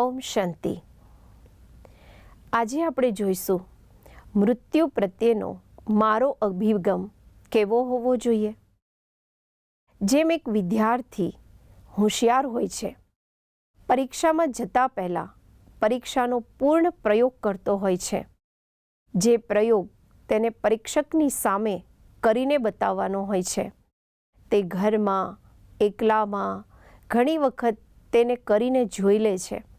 ઓમ શાંતિ. આજે આપણે જોઈશું, મૃત્યુ પ્રત્યેનો મારો અભિગમ કેવો હોવો જોઈએ? જેમ એક વિદ્યાર્થી હોશિયાર હોય છે, પરીક્ષામાં જતા પહેલાં પરીક્ષાનો પૂર્ણ પ્રયોગ કરતો હોય છે, જે પ્રયોગ તેને પરીક્ષકની સામે કરીને બતાવવાનો હોય છે. તે ઘરમાં એકલામાં ઘણી વખત તેને કરીને જોઈ લે છે.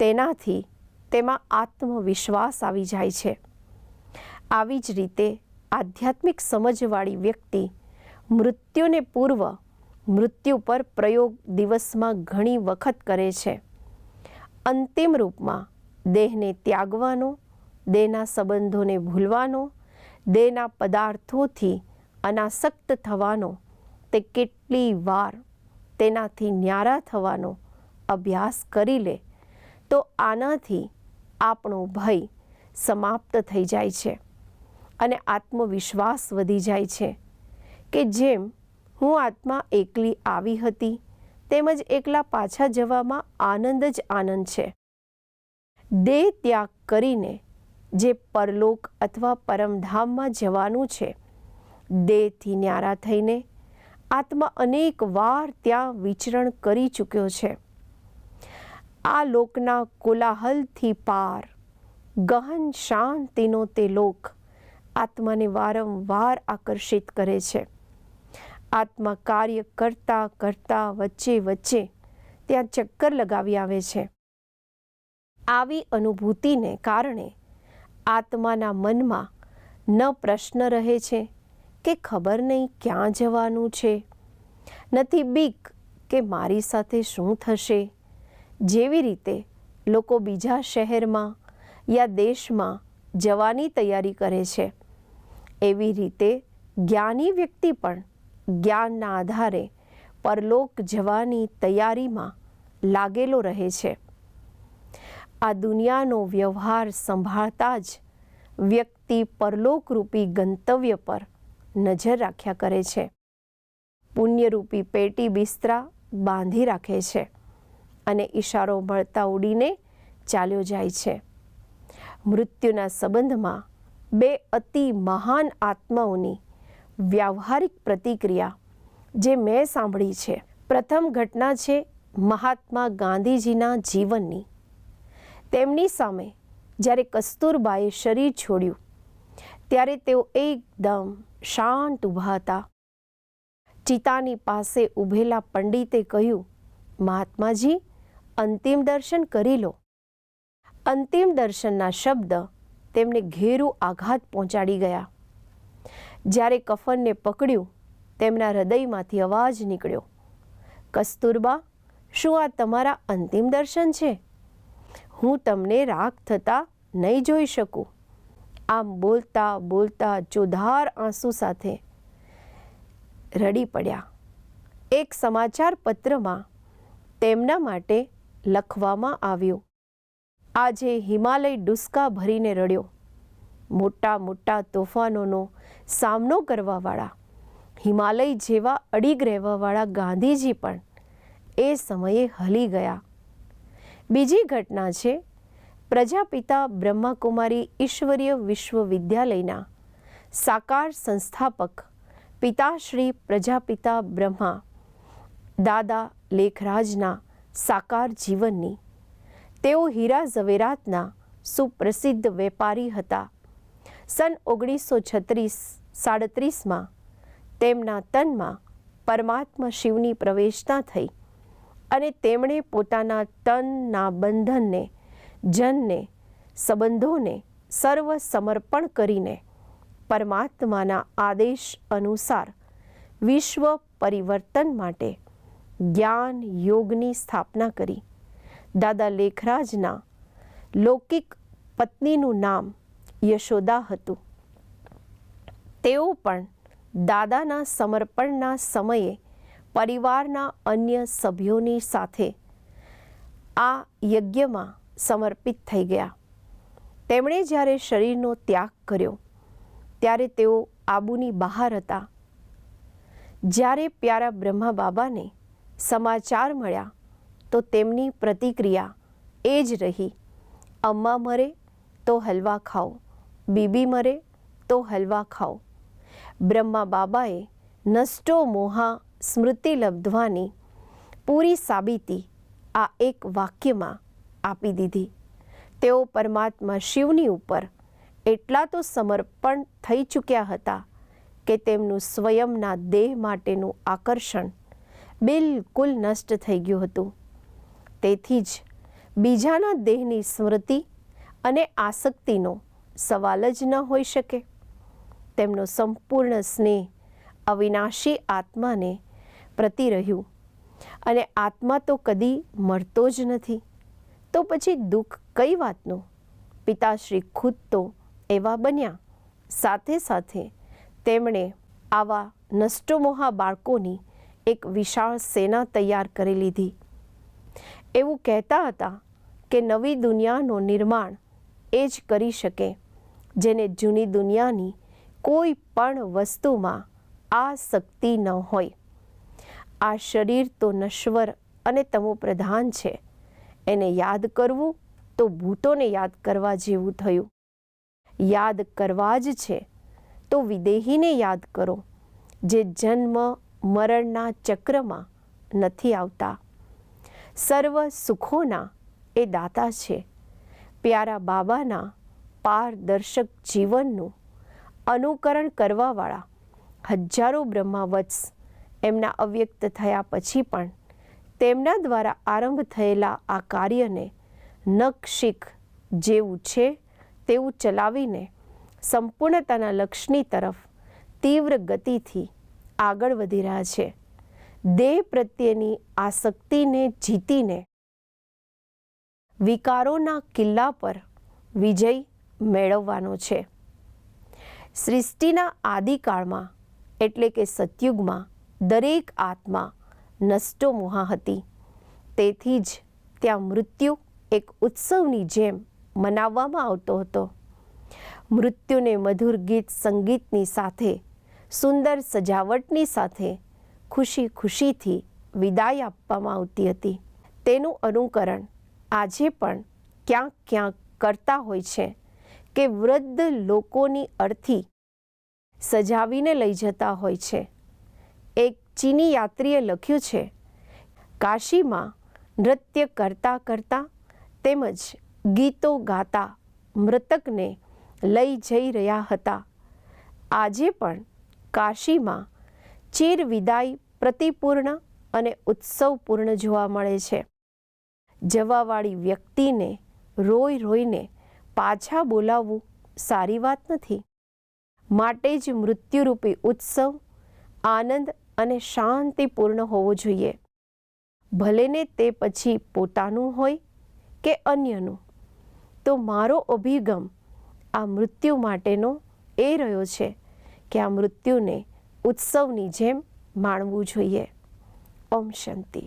તેનાથી તેમાં આત્મવિશ્વાસ આવી જાય છે. આવી જ રીતે આધ્યાત્મિક સમજવાળી વ્યક્તિ મૃત્યુને પૂર્વ મૃત્યુ પર પ્રયોગ દિવસમાં ઘણી વખત કરે છે. અંતિમ રૂપમાં દેહને ત્યાગવાનો, દેહના સંબંધોને ભૂલવાનો, દેહના પદાર્થોથી અનાસક્ત થવાનો, તે કેટલી વાર તેનાથી ન્યારા થવાનો અભ્યાસ કરી લે તો આનાથી આપણો ભય સમાપ્ત થઈ જાય છે અને આત્મવિશ્વાસ વધી જાય છે કે જેમ હું આત્મા એકલી આવી હતી, તેમજ એકલા પાછા જવામાં આનંદ જ આનંદ છે. દેહ ત્યાગ કરીને જે પરલોક અથવા પરમધામમાં જવાનું છે, દેહથી ન્યારા થઈને આત્મા અનેક વાર ત્યાં વિચરણ કરી ચૂક્યો છે. આ લોકના કોલાહલથી પાર. ગહન શાંતિનો તે લોક આત્માને વારંવાર આકર્ષિત કરે છે. આત્મા કાર્ય કરતા કરતા વચ્ચે વચ્ચે ત્યાં ચક્કર લગાવી આવે છે. આવી અનુભૂતિને કારણે આત્માના મનમાં ન પ્રશ્ન રહે છે કે ખબર નહીં ક્યાં જવાનું છે. નથી બીક કે મારી સાથે શું થશે. જેવી રીતે લોકો બીજા શહેરમાં યા દેશમાં જવાની તૈયારી કરે છે, એવી રીતે જ્ઞાની વ્યક્તિ પણ જ્ઞાનના આધારે પરલોક જવાની તૈયારીમાં લાગેલો રહે છે. આ દુનિયાનો વ્યવહાર સંભાળતા જ વ્યક્તિ પરલોકરૂપી ગંતવ્ય પર નજર રાખ્યા કરે છે. પુણ્યરૂપી પેટી બિસ્તરા બાંધી રાખે છે. અને ઈશારો મળતા ઉડીને ચાલ્યો જાય છે. મૃત્યુના સંબંધમાં બે અતિ મહાન આત્માઓની વ્યવહારિક પ્રતિક્રિયા જે મેં સાંભળી છે. પ્રથમ ઘટના છે મહાત્મા ગાંધીજીના જીવનની. તેમની સામે જ્યારે કસ્તુરબાએ શરીર છોડ્યું, ત્યારે તેઓ એકદમ શાંત ઊભા હતા. ચિતાની પાસે ઊભેલા પંડિતે કહ્યું, મહાત્માજી અંતિમ દર્શન કરી લો. અંતિમ દર્શનના શબ્દ તેમને ઘેરું આઘાત પહોંચાડી ગયા. જ્યારે કફનને પકડ્યું, તેમના હૃદયમાંથી અવાજ નીકળ્યો, કસ્તુરબા, શું આ તમારા અંતિમ દર્શન છે? હું તમને રાખ થતાં નહીં જોઈ શકું. આમ બોલતા બોલતા ચોધાર આંસુ સાથે રડી પડ્યા. એક સમાચાર પત્રમાં તેમના માટે લખવામાં આવ્યું. આજે હિમાલય ડુસ્કા ભરીને રડ્યો. મોટા મોટા તોફાનોનો સામનો કરવાવાળા, હિમાલય જેવા અડીગ રહેવાવાળા ગાંધીજી પણ એ સમયે હલી ગયા. બીજી ઘટના છે, પ્રજાપિતા બ્રહ્માકુમારી ઈશ્વરીય વિશ્વવિદ્યાલયના સાકાર સંસ્થાપક પિતાશ્રી પ્રજાપિતા બ્રહ્મા, દાદા લેખરાજના સાકાર જીવનની. તેઓ હીરા ઝવેરાતના સુપ્રસિદ્ધ વેપારી હતા. સન ઓગણીસો છત્રીસ, સાડત્રીસમાં તેમના તનમાં પરમાત્મા શિવની પ્રવેશતા થઈ અને તેમણે પોતાના તનના બંધનને જનને, સંબંધોને સર્વ સમર્પણ કરીને પરમાત્માના આદેશ અનુસાર વિશ્વ પરિવર્તન માટે જ્ઞાન યોગની સ્થાપના કરી. દાદા લેખરાજના લૌકિક પત્નીનું નામ યશોદા હતું. તેઓ પણ દાદાના સમર્પણના સમયે પરિવારના અન્ય સભ્યોની સાથે આ યજ્ઞમાં સમર્પિત થઈ ગયા. તેમણે જ્યારે શરીરનો ત્યાગ કર્યો, ત્યારે તેઓ આબુની બહાર હતા. જ્યારે પ્યારા બ્રહ્મા બાબાને સમાચાર મળ્યા તો તેમની પ્રતિક્રિયા એ જ રહી. અમ્મા મરે તો હલવા ખાઓ, બીબી મરે તો હલવા ખાઓ. બ્રહ્મા બાબાએ નષ્ટો મોહા સ્મૃતિ લબ્ધવાની પૂરી સાબિતી આ એક વાક્યમાં આપી દીધી. તેઓ પરમાત્મા શિવની ઉપર એટલા તો સમર્પણ થઈ ચૂક્યા હતા કે તેમનું સ્વયંના દેહ માટેનું આકર્ષણ બિલકુલ નષ્ટ થઈ ગયું હતું. તેથી જ બીજાના દેહની સ્મૃતિ અને આસક્તિનો સવાલ જ ન હોઈ શકે. તેમનો સંપૂર્ણ સ્નેહ અવિનાશી આત્માને પ્રતિ રહ્યું અને આત્મા તો કદી મળતો જ નથી. તો પછી દુઃખ કઈ વાતનું? પિતાશ્રી ખુદ તો એવા બન્યા. સાથે સાથે તેમણે આવા નષ્ટોમોહા બાળકોની એક વિશાળ સેના તૈયાર કરી લીધી. એવું કહેતા હતા કે નવી દુનિયાનું નિર્માણ એ જ કરી શકે, જેને જૂની દુનિયાની કોઈ પણ વસ્તુમાં આ શક્તિ ન હોય. આ શરીર તો નશ્વર અને તમો પ્રધાન છે. એને યાદ કરવું તો ભૂતોને યાદ કરવા જેવું થયું. યાદ કરવા જ છે. તો વિદેહીને યાદ કરો, જે જન્મ મરણના ચક્રમાં નથી આવતા. સર્વ સુખોના એ દાતા છે. પ્યારા બાબાના પારદર્શક જીવનનું અનુકરણ કરવાવાળા હજારો બ્રહ્માવત્સ એમના અવ્યક્ત થયા પછી પણ તેમના દ્વારા આરંભ થયેલા આ કાર્યને નખશીખ જેવું છે તેવું ચલાવીને સંપૂર્ણતાના લક્ષ્યની તરફ તીવ્ર ગતિથી આગળ વધી રહ્યા છે. દેહ પ્રત્યેની આસક્તિને જીતીને વિકારોના કિલ્લા પર વિજય મેળવવાનો છે. સૃષ્ટિના આદિકાળમાં એટલે કે સતયુગમાં દરેક આત્મા નષ્ટો મુહા હતી. તેથી જ ત્યાં મૃત્યુ એક ઉત્સવની જેમ મનાવવામાં આવતો હતો. મૃત્યુને મધુર ગીત સંગીતની સાથે સુંદર સજાવટની સાથે ખુશી ખુશીથી વિદાય આપવામાં આવતી હતી. તેનું અનુકરણ આજે પણ ક્યાંક ક્યાંક કરતા હોય છે કે વૃદ્ધ લોકોની અર્થી સજાવીને લઈ જતા હોય છે. એક ચીની યાત્રીએ લખ્યું છે, કાશીમાં નૃત્ય કરતા કરતા તેમજ ગીતો ગાતા મૃતકને લઈ જઈ રહ્યા હતા. આજે પણ કાશીમાં ચીર વિદાય પ્રતિપૂર્ણ અને ઉત્સવપૂર્ણ જોવા મળે છે. જવાવાળી વ્યક્તિને રોઈ રોઈને પાછા બોલાવવું સારી વાત નથી. માટે જ મૃત્યુરૂપી ઉત્સવ આનંદ અને શાંતિપૂર્ણ હોવો જોઈએ. ભલેને તે પછી પોતાનું હોય કે અન્યનું, તો મારો અભિગમ આ મૃત્યુ માટેનો એ રહ્યો છે કે આ મૃત્યુને ઉત્સવની જેમ માણવું જોઈએ ઓમ શાંતિ